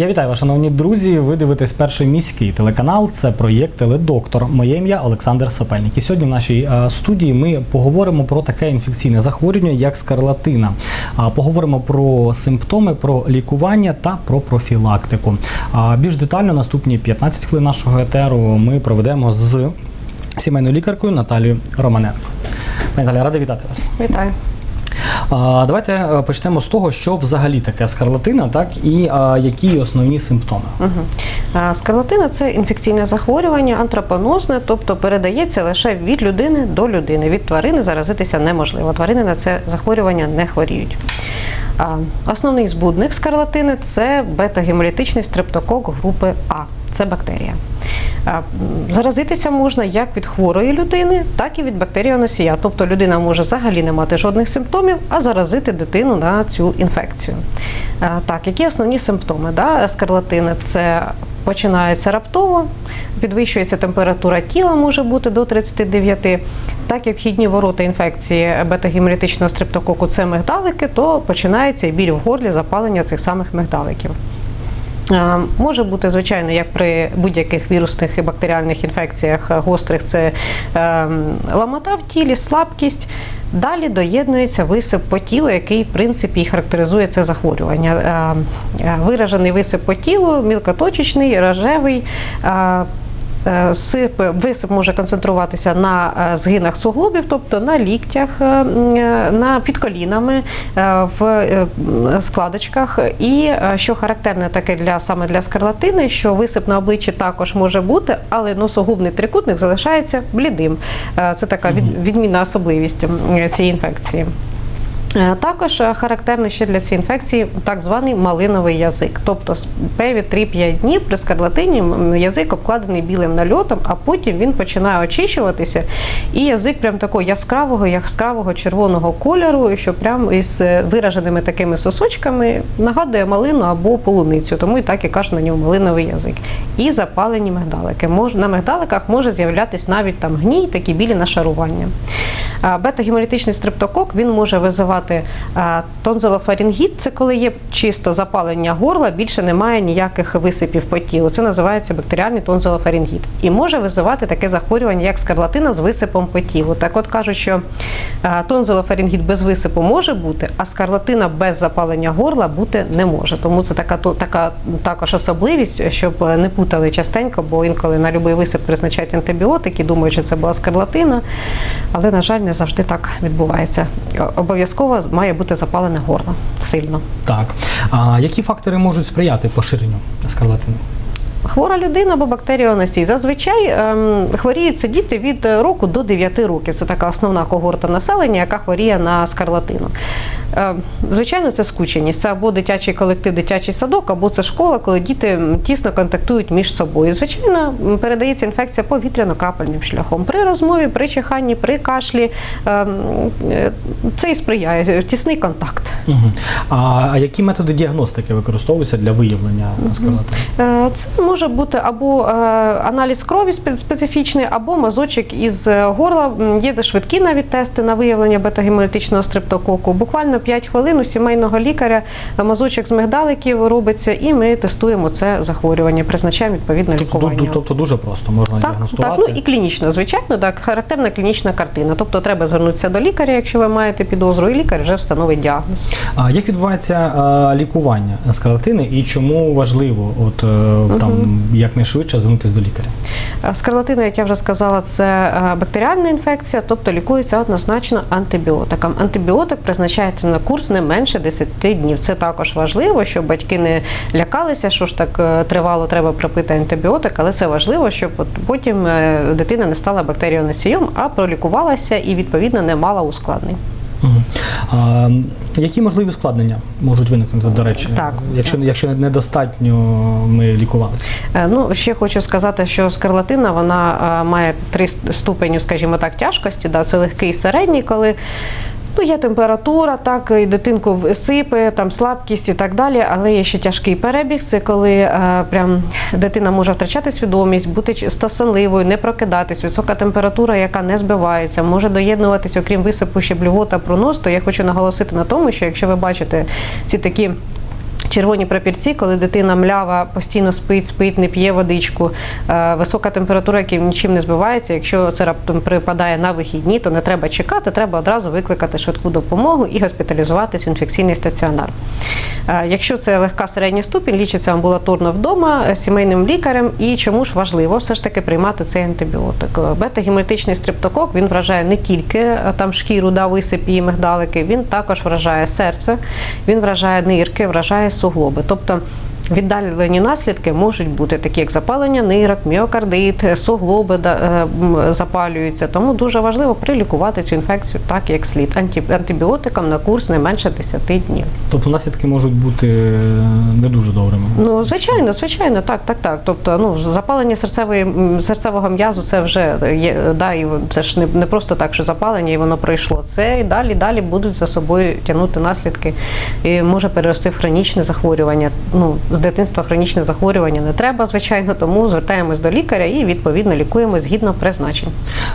Я вітаю вас, шановні друзі. Ви дивитесь перший міський телеканал. Це проєкт Теледоктор. Моє ім'я Олександр Сапельник. І сьогодні в нашій е, студії ми поговоримо про таке інфекційне захворювання, як скарлатина. Поговоримо про симптоми, про лікування та про профілактику. Більш детально наступні 15 хвилин нашого етеру ми проведемо з сімейною лікаркою Наталією Романенко. Наталя, рада вітати вас. Вітаю. Давайте е, почнемо з того, що взагалі таке скарлатина, так і які основні симптоми. Угу. Скарлатина це інфекційне захворювання, антропонозне, тобто передається лише від людини до людини. Від тварини заразитися неможливо. Тварини на це захворювання не хворіють. Основний збудник скарлатини це бета-гемолітичний стрептокок групи А. Це бактерія. Заразитися можна як від хворої людини, так і від бактеріоносія. Тобто людина може взагалі не мати жодних симптомів, а заразити дитину на цю інфекцію. Так, які основні симптоми да, скарлатини? Це починається раптово, підвищується температура тіла, може бути до 39. Так як вхідні ворота інфекції бета-гемолітичного стрептококу це мигдалики, то починається і біль в горлі, запалення цих самих мигдаликів. Може бути, звичайно, як при будь-яких вірусних і бактеріальних інфекціях е, гострих, це е, ламота в тілі, слабкість. Далі доєднується висип по тілу, який в принципі і характеризує це захворювання. Е, Виражений висип по тілу, мілкоточечний, рожевий. Е, Сип, висип може концентруватися на е, згинах суглобів, тобто на ліктях, е, на під колінами, в складочках. І що характерне таке для саме для скарлатини, що висип на обличчі також може бути, але носогубний трикутник залишається блідим. Це така від- відмінна особливість цієї інфекції. Е, Також е, характерний ще для цієї інфекції так званий малиновий язик. Тобто з 3-5 днів при скарлатині язик обкладений білим нальотом, а потім він починає очищуватися. І язик прям такого яскравого, яскравого червоного кольору, що прям із е, вираженими такими сосочками нагадує малину або полуницю. Тому і так і кажуть на ньому малиновий язик. І запалені мигдалики. На мигдаликах може з'являтися навіть там гній, такі білі нашарування. Бета-гемолітичний стрептокок він може визивати а, тонзилофарингіт, це коли є чисто запалення горла, більше немає ніяких висипів по тілу. Це називається бактеріальний тонзилофарингіт. І може визивати таке захворювання, як скарлатина з висипом по тілу. Так от кажуть, що а, тонзилофарингіт без висипу може бути, а скарлатина без запалення горла бути не може. Тому це така, така також особливість, щоб не путали частенько, бо інколи на будь-який висип призначають антибіотики, думають, що це була скарлатина. Але, на жаль, не завжди так відбувається. Обов'язково має бути запалене горло сильно. Так. А які фактори можуть сприяти поширенню скарлатини? Хвора людина або бактеріоносій. Зазвичай ем, хворіють це діти від року до 9 років. Це така основна когорта населення, яка хворіє на скарлатину. Ем, звичайно, це скученість. Це або дитячий колектив, дитячий садок, або це школа, коли діти тісно контактують між собою. Звичайно, передається інфекція повітряно-крапельним шляхом. При розмові, при чиханні, при кашлі ем, е, це і сприяє тісний контакт. Угу. А, які методи діагностики використовуються для виявлення скарлатини? Е, Це може бути або е, аналіз крові специфічний, або мазочок із е, горла. Є швидкі навіть тести на виявлення бета-гемолітичного стрептококу. Буквально 5 хвилин у сімейного лікаря мазочок з мигдаликів робиться, і ми тестуємо це захворювання, призначаємо відповідне Тобто, лікування. тобто дуже просто можна Так, діагностувати. так, ну і клінічно, звичайно, так, характерна клінічна картина. Тобто треба звернутися до лікаря, якщо ви маєте підозру, і лікар вже встановить діагноз. А як відбувається а, лікування скарлатини і чому важливо от е, там якнайшвидше звернутися до лікаря? Скарлатина, як я вже сказала, це бактеріальна інфекція, тобто лікується однозначно антибіотиком. Антибіотик призначається на курс не менше 10 днів. Це також важливо, щоб батьки не лякалися, що ж так е, тривало, треба пропити антибіотик, але це важливо, щоб потім е, дитина не стала бактеріоносієм, а пролікувалася і відповідно не мала ускладнень. Угу. А, які можливі ускладнення можуть виникнути, до речі, Так, якщо, якщо недостатньо ми лікувалися? Е, Ну, ще хочу сказати, що скарлатина вона має три ступені, скажімо так, тяжкості. Да, це легкий і середній, коли Ну, є температура, так, і дитинку сипе, там слабкість і так далі, але є ще тяжкий перебіг. Це коли е, прям дитина може втрачати свідомість, бути стосанливою, не прокидатись, висока температура, яка не збивається, може доєднуватися, окрім висипу ще блювота, пронос. То я хочу наголосити на тому, що якщо ви бачите ці такі Червоні прапірці, коли дитина млява постійно спить, спить, не п'є водичку, е, висока температура, яка нічим не збивається. Якщо це раптом припадає на вихідні, то не треба чекати, треба одразу викликати швидку допомогу і госпіталізуватись в інфекційний стаціонар. Е, Якщо це легка середня ступінь, лічиться амбулаторно вдома е, сімейним лікарем. І чому ж важливо все ж таки приймати цей антибіотик? Бета-гемолітичний стрептокок він вражає не тільки там шкіру, да, висипі і мигдалики, він також вражає серце, він вражає нирки, вражає суглоби. Тобто Віддалені наслідки можуть бути такі, як запалення нирок, міокардит, суглоби е, запалюються. Тому дуже важливо прилікувати цю інфекцію так, як слід. Антибіотикам на курс не менше 10 днів. Тобто наслідки можуть бути е, не дуже добрими. Ну, звичайно, звичайно, так, так, так. Тобто, ну, запалення серцевої, серцевого м'язу це вже є, да, і це ж не, не просто так, що запалення і воно пройшло. Це і далі, далі будуть за собою тягнути наслідки. І може перерости в хронічне захворювання. Ну, з дитинства хронічне захворювання не треба, звичайно, тому звертаємось до лікаря і відповідно лікуємо згідно призначень.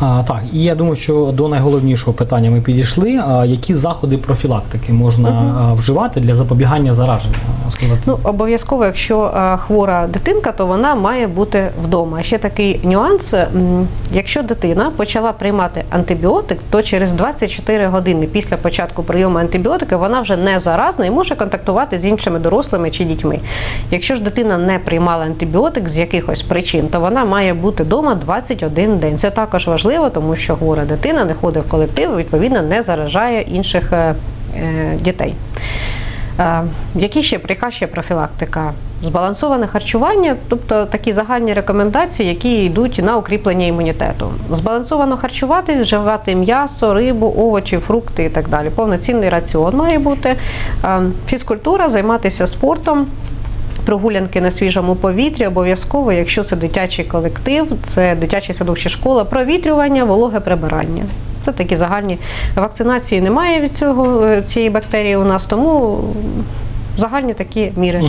А, так, і я думаю, що до найголовнішого питання ми підійшли. А, які заходи профілактики можна а, вживати для запобігання зараження? Ну, обов'язково, якщо хвора дитинка, то вона має бути вдома. Ще такий нюанс: якщо дитина почала приймати антибіотик, то через 24 години після початку прийому антибіотика вона вже не заразна і може контактувати з іншими дорослими чи дітьми. Якщо ж дитина не приймала антибіотик з якихось причин, то вона має бути вдома 21 день. Це також важливо, тому що хвора дитина не ходить в колектив, відповідно не заражає інших е, е, дітей. Е, Які ще яка профілактика? Збалансоване харчування, тобто такі загальні рекомендації, які йдуть на укріплення імунітету. Збалансовано харчувати, вживати м'ясо, рибу, овочі, фрукти і так далі. Повноцінний раціон має бути. Фізкультура, займатися спортом. Прогулянки на свіжому повітрі обов'язково, якщо це дитячий колектив, це дитячий садок чи школа, провітрювання, вологе прибирання. Це такі загальні вакцинації немає від цього е, цієї бактерії у нас, тому загальні такі міри.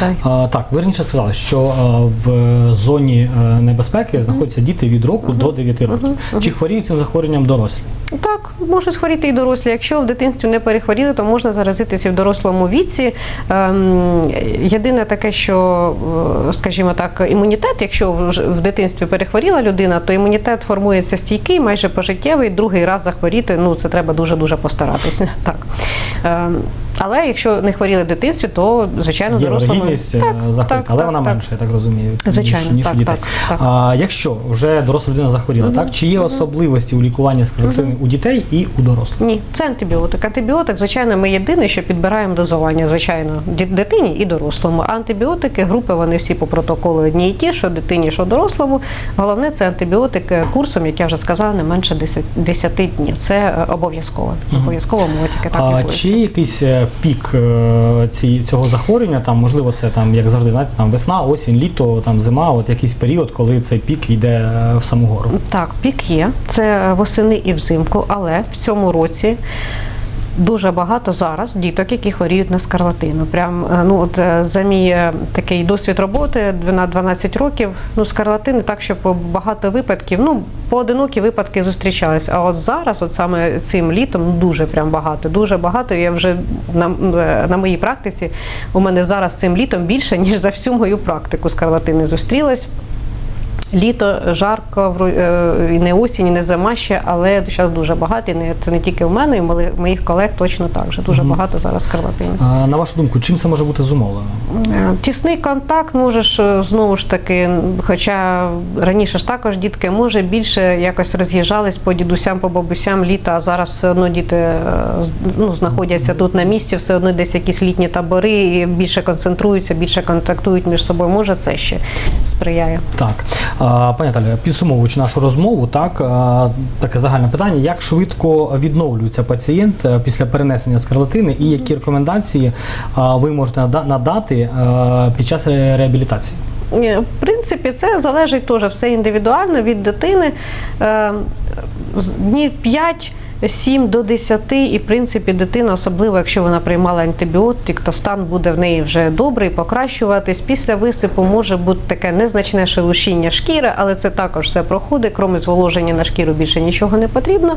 Дай. А, так, ви раніше сказали, що а, в зоні е, небезпеки знаходяться діти від року до 9 років. Чи хворіють цим захворюванням дорослі? Так, можуть хворіти і дорослі. Якщо в дитинстві не перехворіли, то можна заразитися в дорослому віці. Ем, Єдине таке, що, е, скажімо так, імунітет, якщо в дитинстві перехворіла людина, то імунітет формується стійкий, майже пожиттєвий. Другий раз захворіти, ну це треба дуже дуже постаратися. Так. Але якщо не хворіли в дитинстві, то звичайно Є дорослому вирогідність е, Так, захворіти, так, але так, вона так. менша, я так розумію, Звичайно, ніж, ніж у дітей. так, так. А якщо вже доросла людина захворіла, так чи є особливості у лікуванні скарлатини у дітей і у дорослих? Ні, це антибіотик. Антибіотик, звичайно, ми єдине, що підбираємо дозування, звичайно, дитині і дорослому. А антибіотики, групи, вони всі по протоколу одні і ті, що дитині, що дорослому. Головне це антибіотик е, курсом, як я вже сказала, не менше 10, 10 днів. Це е, обов'язково. Обов'язково мотики так А, чи якийсь пік е, ці, цього захворювання? Там можливо, це там як завжди, знаєте, там весна, осінь, літо, там зима, от якийсь період, коли цей пік йде е, в саму гору. Так, пік є. Це восени і взимку, але в цьому році. Дуже багато зараз діток, які хворіють на скарлатину. Прям е, ну от е, за мій е, такий досвід роботи на 12 років. Ну скарлатини так, що багато випадків, ну поодинокі випадки зустрічались. А от зараз, от саме цим літом, ну, дуже прям багато, дуже багато. Я вже на, на моїй практиці у мене зараз цим літом більше ніж за всю мою практику скарлатини зустрілась. Літо жарко, е, і не осінь, і не зима ще, але зараз дуже багато. І не це не тільки в мене, і моїх колег точно так же. Дуже багато зараз скарлатини. А, на вашу думку, чим це може бути зумовлено? Е, Тісний контакт можеш е, знову ж таки, хоча раніше ж також дітки може більше якось роз'їжджались по дідусям, по бабусям літа, а зараз все одно діти ну, знаходяться тут на місці, все одно десь якісь літні табори і більше концентруються, більше контактують між собою. Може, це ще сприяє. Так, пані Наталя, підсумовуючи нашу розмову, так таке загальне питання: як швидко відновлюється пацієнт е, після перенесення скарлатини, і які рекомендації ви можете нада- надати е, під час реабілітації? В принципі, це залежить теж все індивідуально від дитини. Е, Днів 5. 7 до 10, і в принципі дитина, особливо якщо вона приймала антибіотик, то стан буде в неї вже добрий, покращуватись. Після висипу може бути таке незначне шелушіння шкіри, але це також все проходить. Крім зволоження на шкіру більше нічого не потрібно.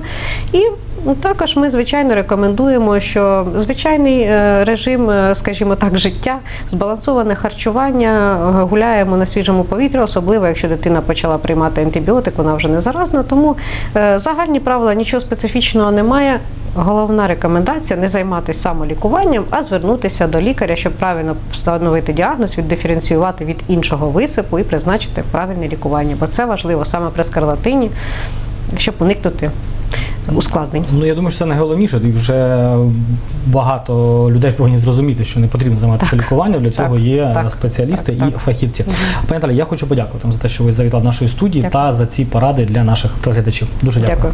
І Ну, Також ми звичайно рекомендуємо, що звичайний е, режим, е, скажімо так, життя, збалансоване харчування, е, гуляємо на свіжому повітрі, особливо якщо дитина почала приймати антибіотик, вона вже не заразна. Тому загальні правила нічого специфічного немає. Головна рекомендація не займатися самолікуванням, а звернутися до лікаря, щоб правильно встановити діагноз, віддиференціювати від іншого висипу і призначити правильне лікування. Бо це важливо саме при скарлатині, щоб уникнути ускладнень. Ну я думаю, що це найголовніше, і вже багато людей повинні зрозуміти, що не потрібно займатися лікуванням. Для цього так, є так, спеціалісти так, і так. фахівці. Пані Наталі, я хочу подякувати вам за те, що ви завітали до нашої студії Дякую. та за ці поради для наших телеглядачів. Дуже дякую. Дякую.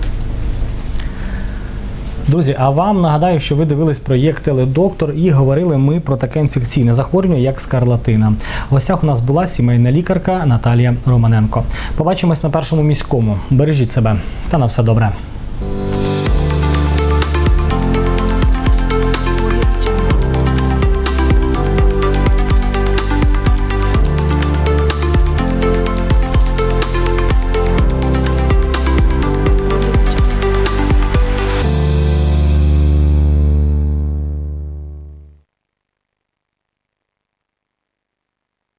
Друзі, а вам нагадаю, що ви дивились проєкт Теледоктор і говорили ми про таке інфекційне захворювання, як скарлатина. В гостях у нас була сімейна лікарка Наталія Романенко. Побачимось на першому міському. Бережіть себе та на все добре.